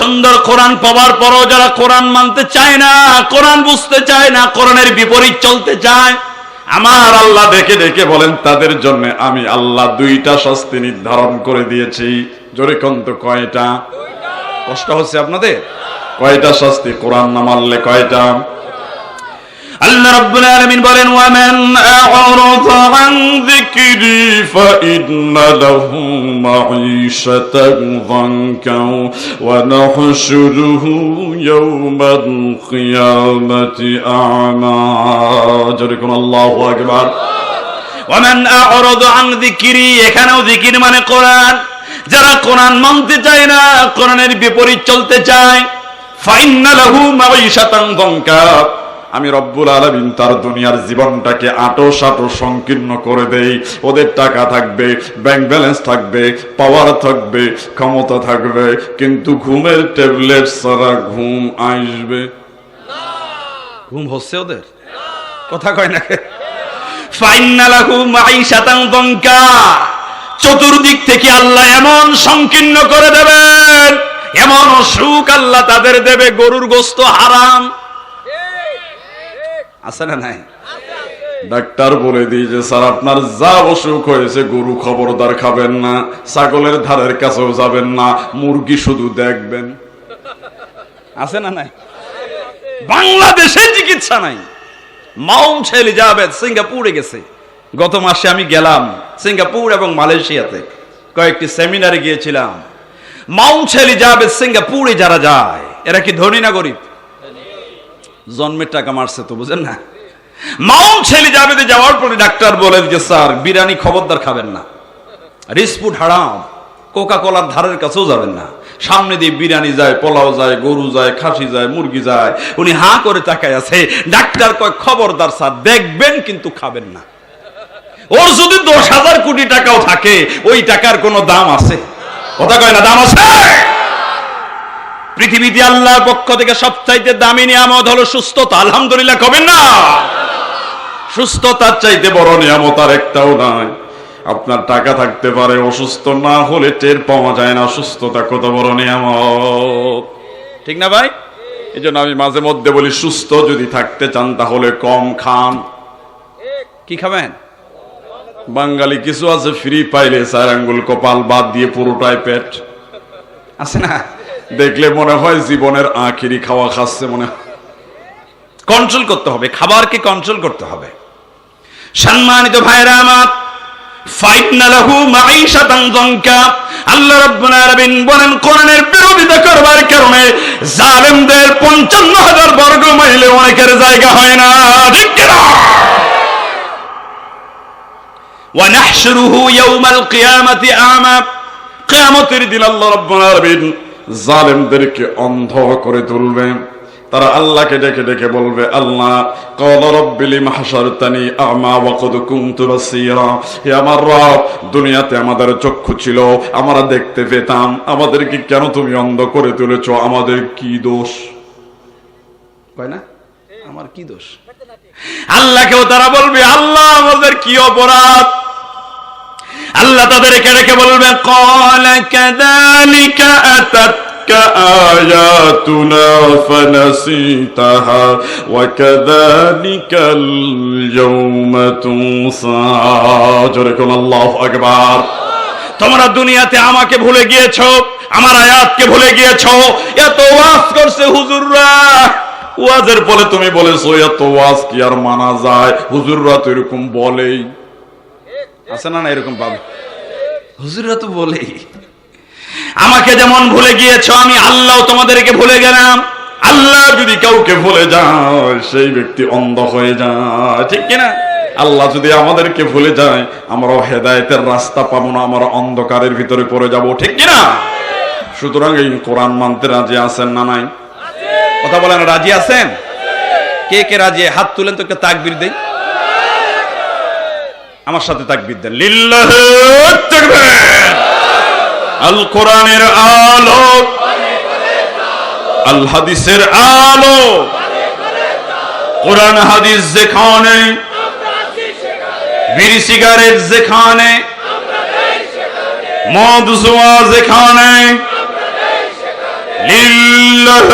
সুন্দর কোরআন পাওয়ার পরও যারা কোরআন মানতে চায় না, কোরআন বুঝতে চায় না, কোরআনের বিপরীত চলতে চায়, আমার আল্লাহ দেখে দেখে বলেন, তাদের জন্য আমি আল্লাহ দুইটা শাস্তি নির্ধারণ করে দিয়েছি। জোরে কন্ত কয়টা? কষ্ট হচ্ছে আপনাদের? কয়টা শাস্তি? কোরআন না মানলে কয়টা? আল্লাহ রাব্বুল আলামিন বলেন ওয়ামান আ'রাদা আন যিকরি ফাইন্না লাহু মাঈশাতান যানকা ওয়া নাহশুরুহু ইয়াওমাল কিয়ামাতি আ'মা যেরকম আল্লাহু আকবার ওয়ামান আ'রাদা আন যিকরি এখানেও যিকির মানে কোরআন। যারা কোরআন মানতে চায় না, কোরআনের বিপরীত চলতে চায়। ফাইন্না লাহু মাঈশাতান যানকা আমি রব্বুল আলমিন তার দুনিয়ার জীবনটাকে আটো সাটো সংকীর্ণ করে দেই। ওদের টাকা থাকবে ব্যাংক ব্যালেন্স থাকবে পাওয়ার থাকবে, ক্ষমতা থাকবে, কিন্তু ঘুমের ট্যাবলেট ছাড়া ঘুম আসবে। ঘুম হচ্ছে ওদের? কথা কয় না ফাইনালাহু মাইশাতান দঙ্কা চতুর্দিক থেকে আল্লাহ এমন সংকীর্ণ করে দেবেন, এমন অসুখ আল্লাহ তাদের দেবে, গরুর গোস্ত হারাম। আছে না নাই? ডাক্তার বলে দিয়েছে স্যার আপনার যা অসুখ হয়েছে গরু খবরদার খাবেন না ছাগলের ধারের কাছেও যাবেন না মুরগি শুধু দেখবেন। আছে না নাই? বাংলাদেশে চিকিৎসা নাই। মাউন্ট এলিজাবেথ সিঙ্গাপুরে গেছে। গত মাসে আমি গেলাম সিঙ্গাপুর এবং মালয়েশিয়াতে। কয়েকটি সেমিনারে গিয়েছিলাম। মাউন্ট এলিজাবেথ সিঙ্গাপুরে যারা যায় এরা কি ধনী না গরিব? জন্মের টাকা মারছে তো, বুঝেন না? মাউন্ট ছেলে যাবে যাওয়ার পরে ডাক্তার বলেন যে স্যার, বিরিয়ানি খবরদার খাবেন না। রিসপুট হারাম। কোকা কোলার ধারের কাছেও যাবেন না। সামনে দিয়ে বিরিয়ানি যায়, পোলাও যায়, গরু যায়, খাসি যায়, মুরগি যায়। উনি হা করে তাকায় আছে। ডাক্তার কয়, খবরদার, স্যার, দেখবেন কিন্তু খাবেন না। ওর যদি দশ হাজার কোটি টাকাও থাকে, ওই টাকার কোনো দাম আছে? কথা কয় না, দাম আছে? পৃথিবীতে আল্লাহর পক্ষ থেকে সবচাইতে দামি নিয়ামত হলো সুস্থতা। আলহামদুলিল্লাহ কবেন না? সুস্থতার চাইতে বড় নিয়ামত আর একটাও নাই। আপনার টাকা থাকতে পারে, অসুস্থ না হলে টের পাওয়া যায় না। অসুস্থতা কত বড় নিয়ামত। ঠিক না ভাই? এই জন্য আমি মাঝে মধ্যে বলি, সুস্থ যদি থাকতে চান তাহলে কম খান। কি খাবেন? বাঙালি কিছু আছে ফ্রি পাইলে চার আঙ্গুল কপাল বাদ দিয়ে পুরোটাই পেট। আছে না? দেখলে মনে হয় জীবনের আখিরি খাওয়া খাচ্ছে মনে কন্ট্রোল করতে হবে, খাবারকে কন্ট্রোল করতে হবে। সম্মানিত ভাইরা আমার ফাইনালাহু আল্লাহ রাব্বুল আলামিন বলেন, কোরআনের বিরোধিতা করবার কারণে জালেমদের 55000 বর্গ মাইলে অনেকের জায়গা হয় না দিন আল্লাহ রাব্বুল আলামিন জালেমদেরকে অন্ধ করে তুলবে। তারা আল্লাহকে ডেকে ডেকে বলবে, আল্লাহ কল আমা কুনতু হে আমার রব, দুনিয়াতে আমাদের চক্ষু ছিল, আমরা দেখতে পেতাম। আমাদেরকে কেন তুমি অন্ধ করে তুলেছো? আমাদের কি দোষ? কয় না? আমার কি দোষ? আল্লাহকেও তারা বলবে, আল্লাহ, আমাদের কি অপরাধ? আল্লাহ তাদেরকে রেখে বলবে তোমরা দুনিয়াতে আমাকে ভুলে গিয়েছো, আমার আয়াতকে ভুলে গিয়েছো, এত ওয়াজ করছে হুজুররা। ওয়াজের পরে তুমি বলেছ, এত ওয়াজ কি আর মানা যায়? হুজুররা তো এরকম বলেই। আছে না না এরকম পাবে। হুজুররা তো বলেই। আমাকে যেমন ভুলে গিয়েছো আমি আল্লাহ তোমাদেরকে ভুলে গেলাম। আল্লাহ যদি কাউকে ভুলে যায় সেই ব্যক্তি অন্ধ হয়ে যায়। ঠিক কিনা? আল্লাহ যদি আমাদেরকে ভুলে যায় আমরাও হেদায়েতের রাস্তা পাবো না আমরা অন্ধকারের ভিতরে পড়ে যাব। ঠিক কিনা? সুতরাং এই কোরআন মানতে রাজি আছেন না নাই? কথা বলেন রাজি আছেন? কে কে রাজি? হাত তুলেন তোকে তাকবির দেই। আমার সাথে তাকবির দেন। লিল্লাহ আল কোরআনের আলো। আল হাদিসের আলো। কোরআন হাদিস যেখানে। বিড়ি সিগারেট যেখানে। মদ জুয়া যেখানে। লিল্লাহ